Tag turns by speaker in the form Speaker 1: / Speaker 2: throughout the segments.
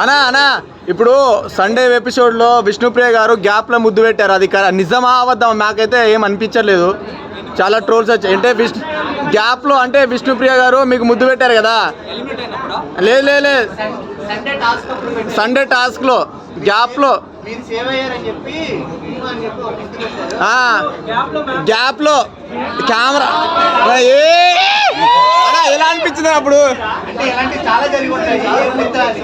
Speaker 1: అనా అనా ఇప్పుడు సండే ఎపిసోడ్లో విష్ణుప్రియ గారు గ్యాప్లో ముద్దు పెట్టారు. అది నిజమా అవద్దాం నాకైతే ఏం అనిపించట్లేదు. చాలా ట్రోల్స్ వచ్చాయి. అంటే విష్ణు గ్యాప్లో అంటే విష్ణుప్రియ గారు మీకు ముద్దు పెట్టారు కదా? లేదు లేదు
Speaker 2: సండే
Speaker 1: టాస్క్లో గ్యాప్లో. గ్యాప్లో కెమెరా. ఏ ఎలా అనిపించింది అప్పుడు?
Speaker 2: అంటే ఇలాంటివి చాలా జరిగి ఉంటాయి. ఏం గుర్తు రాదు.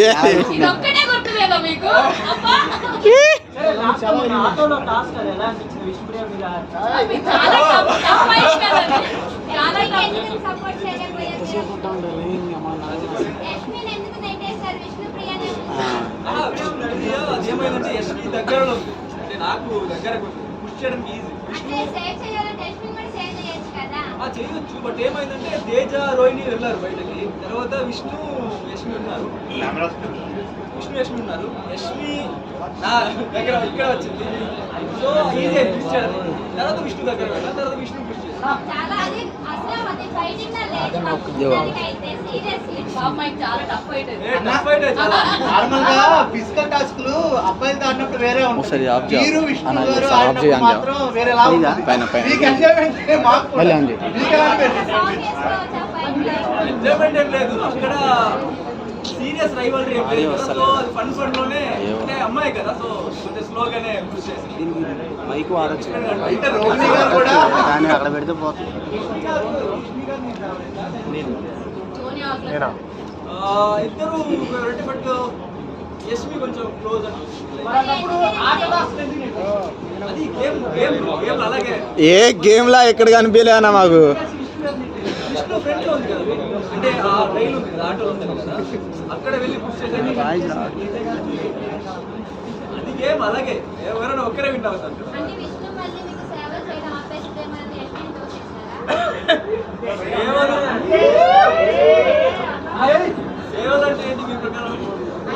Speaker 1: ఏ-
Speaker 3: ఇదొక్కటే గుర్తులేదా మీకు? అబ్బా! అవి చాలా టఫ్ టఫ్ ఫైట్ కదండి చాలా టఫ్
Speaker 4: సపోర్ట్ చేయలేకపోయారు యశ్మిన్ ఎందుకు నెట్టేశారు విష్ణుప్రియనే
Speaker 5: అదేమైందంటే ఎస్పీ దగ్గరలో నాకు దగ్గర పుష్ చేయడానికి ఈజీ
Speaker 4: చేయొచ్చు
Speaker 5: ఆ చేయొచ్చు బట్ ఏమైందంటే తేజ రోహిణి వెళ్ళారు బయటకి. తర్వాత విష్ణు యష్మి ఉన్నారు. విష్ణు యష్మి ఉన్నారు. యష్మి నా దగ్గర ఇక్కడ వచ్చింది. సో ఈజీ పుష్ చేయడం తర్వాత విష్ణు దగ్గర వెళ్ళాను తర్వాత విష్ణు పుష్
Speaker 2: నార్మల్గా ఫిజికల్ టాస్క్లు అబ్బాయిలతో ఆడినప్పుడు వేరే. మీరు విష్ణు గారు ఆడినప్పుడు. మాత్రం? ఉంటుంది. మీకు ఎంజాయ్మెంట్ మాకు కూడా. మీకు
Speaker 5: ఏం లేదు. అక్కడ సీరియస్ రైవల్రీ ఏం లేదు. కదా సో అది ఫన్ ఫన్లోనే అంటే అమ్మాయి కదా సో కొంచెం స్లోగానే పుష్ చేసింది.
Speaker 1: మైక్ వాడచ్చు.
Speaker 2: అంటే రోహిణి గారు కూడా
Speaker 1: కానీ అక్కడ పెడితే పోతుంది.
Speaker 5: ఆ, ఇద్దరు రెండు బట్ కొంచెం క్లోజ్
Speaker 1: ఏ గేమ్ లా ఎక్కడ కనిపించలే అన్న మాకు?
Speaker 5: విష్ణు ఫ్రెండ్ ఉంది కదా అంటే ఆ రైలు ఉంది కదా ఆటో ఉంది కదా. అక్కడ వెళ్ళి పుష్ చేసేది అది గేమ్ అలాగే. ఎవరైనా ఒక్కరే విన్ అవుతారు
Speaker 4: అంటే విష్ణు మళ్ళీ మీకు సేవ చేయడం ఆపేస్తుందేమని యశ్మిన్ చూసేసారా
Speaker 5: సేవలు సేవలు అంటే ఏంటి మీ ప్రకారం
Speaker 1: సేవలంటే ఏమంటారు మసాజ్ చేయడం అన్ని
Speaker 4: అన్ని చేస్తున్నారు కదా యాక్చువల్లీ మీకు ఎలాంటి ఫీలింగ్ లేనప్పుడు విష్ణుకి మీరు స్ట్రైట్గా చెప్పొచ్చు కదా దాంతో ఎందుకు సేవ చేయించుకున్నారు
Speaker 5: నేను ఒక ఫిఫ్టీన్ టైమ్స్ చెప్పిన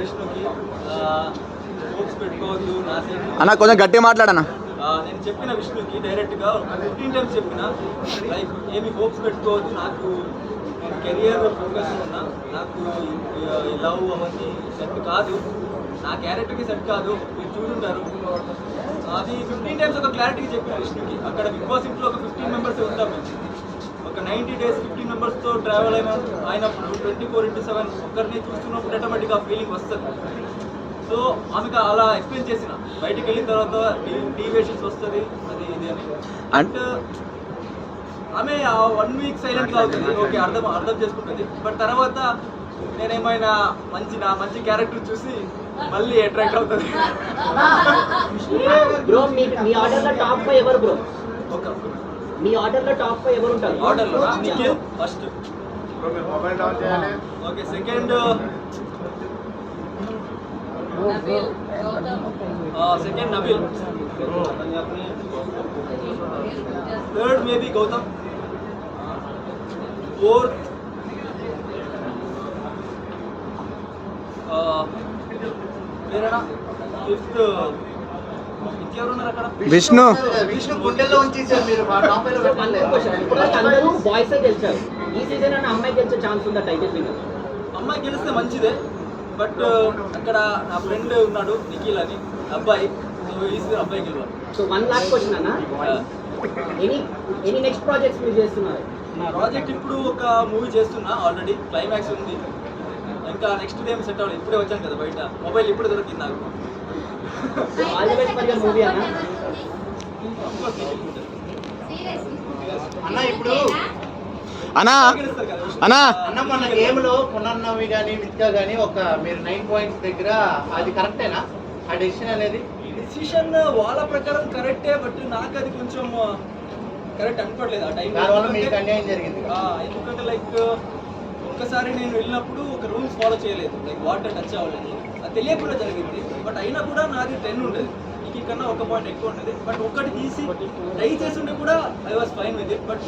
Speaker 5: విష్ణుకి హోప్స్ పెట్టుకోవద్దు నా సైడ్
Speaker 1: అన్న కొంచెం గట్టిగా మాట్లాడనా?
Speaker 5: నేను చెప్పిన విష్ణుకి డైరెక్ట్గా ఒక ఫిఫ్టీన్ టైమ్స్ చెప్పిన. లైక్ ఏమి హోప్స్ పెట్టుకోవద్దు నాకు నేను కెరియర్ ఫోకస్ ఉన్నా నాకు లవ్ అవన్నీ సెట్ కాదు. నా క్యారెక్టర్కి సెట్ కాదు మీరు చూసుంటారు అది ఫిఫ్టీన్ టైమ్స్ ఒక క్లారిటీకి చెప్పిన విష్ణుకి. అక్కడ బిగ్ బాస్ ఇంట్లో ఒక ఫిఫ్టీన్ మెంబర్స్ ఉంటాం మేము. ఒక నైంటీ డేస్ ఫిఫ్టీన్ మెంబర్స్తో ట్రావెల్ అయిన అయినప్పుడు ట్వంటీ ఫోర్ ఇంటూ సెవెన్ ఒక్కరిని చూస్తున్నప్పుడు ఆటోమేటిక్గా ఫీలింగ్ వస్తుంది. సో ఆమెకు అలా ఎక్స్ప్లెయిన్ చేసిన. బయటికి వెళ్ళిన తర్వాత డీవియేషన్స్ వస్తుంది అది ఇది అని. అండ్ ఆమె ఆ వన్ వీక్ సైలెంట్గా అవుతుంది. ఓకే అర్థం అర్థం చేసుకుంటుంది. బట్ తర్వాత నేనేమైనా మంచి నా మంచి క్యారెక్టర్ చూసి మళ్ళీ అట్రాక్ట్ అవుతుంది
Speaker 6: బ్రో మీ మీ ఆర్డర్లో టాప్ ఫైవ్ ఎవరు బ్రో
Speaker 5: ఒక.
Speaker 6: మీ ఆర్డర్లో టాప్ ఫైవ్ ఎవరు ఉంటారు?
Speaker 5: ఆర్డర్లో Nikhil first okay second second Nabil. Third maybe Gautam. Fourth
Speaker 1: Vishnu.
Speaker 2: Vishnu గుండెల్లో ఉంచేసారు మీరు టాప్
Speaker 6: వన్ అందరూ బాయ్స్ గెలిచారు? ఈ సీజన్ అన్న అమ్మాయి గెలిచే ఛాన్స్ ఉందా టైటిల్ విన్నర్
Speaker 5: అమ్మాయి గెలిస్తే మంచిదే బట్ అక్కడ నా ఫ్రెండ్ ఉన్నాడు నిఖిల్ అని అబ్బాయి. సో ఈసారి అబ్బాయి గెలవాలి.
Speaker 6: సో వన్ లాస్ట్ క్వశ్చన్ అన్న. ఎనీ ఎనీ నెక్స్ట్ ప్రాజెక్ట్స్ మీరు చేస్తున్నారు?
Speaker 5: నా ప్రాజెక్ట్ ఇప్పుడు ఒక మూవీ చేస్తున్నా ఆల్రెడీ క్లైమాక్స్ ఉంది. ఇంకా నెక్స్ట్ డే సెట్ అవ్వాలి ఇప్పుడే వచ్చాను కదా బయట. మొబైల్ ఇప్పుడే దొరికింది నాకు.
Speaker 6: అన్న?
Speaker 2: ఇప్పుడు
Speaker 1: అన్నా
Speaker 5: గెలుస్తారు కదా.
Speaker 1: అన్నా.
Speaker 2: అన్న మన గేమ్లో పునర్నవి కానీ విత్గా కానీ ఒక మీరు నైన్ పాయింట్స్ దగ్గర అది కరెక్టేనా? ఆ డెసిషన్ అనేది?
Speaker 5: డెసిషన్ వాళ్ళ ప్రకారం కరెక్టే బట్ నాకు అది కొంచెం కరెక్ట్ అనుకోవట్లేదు ఆ టైం
Speaker 2: దానివల్ల మీకు అన్యాయం జరిగింది
Speaker 5: ఎందుకంటే లైక్ ఒక్కసారి నేను వెళ్ళినప్పుడు ఒక రూల్స్ ఫాలో చేయలేదు. లైక్ వాటర్ టచ్ అవ్వలేదు. అది తెలియకుండా జరిగింది. బట్ అయినా కూడా నాది టెన్ ఉండేది. నీకు కన్నా ఒక పాయింట్ ఎక్కువ ఉండేది. బట్ ఒక్కటి తీసి ట్రై చేసి ఉంటే కూడా I was fine with it. But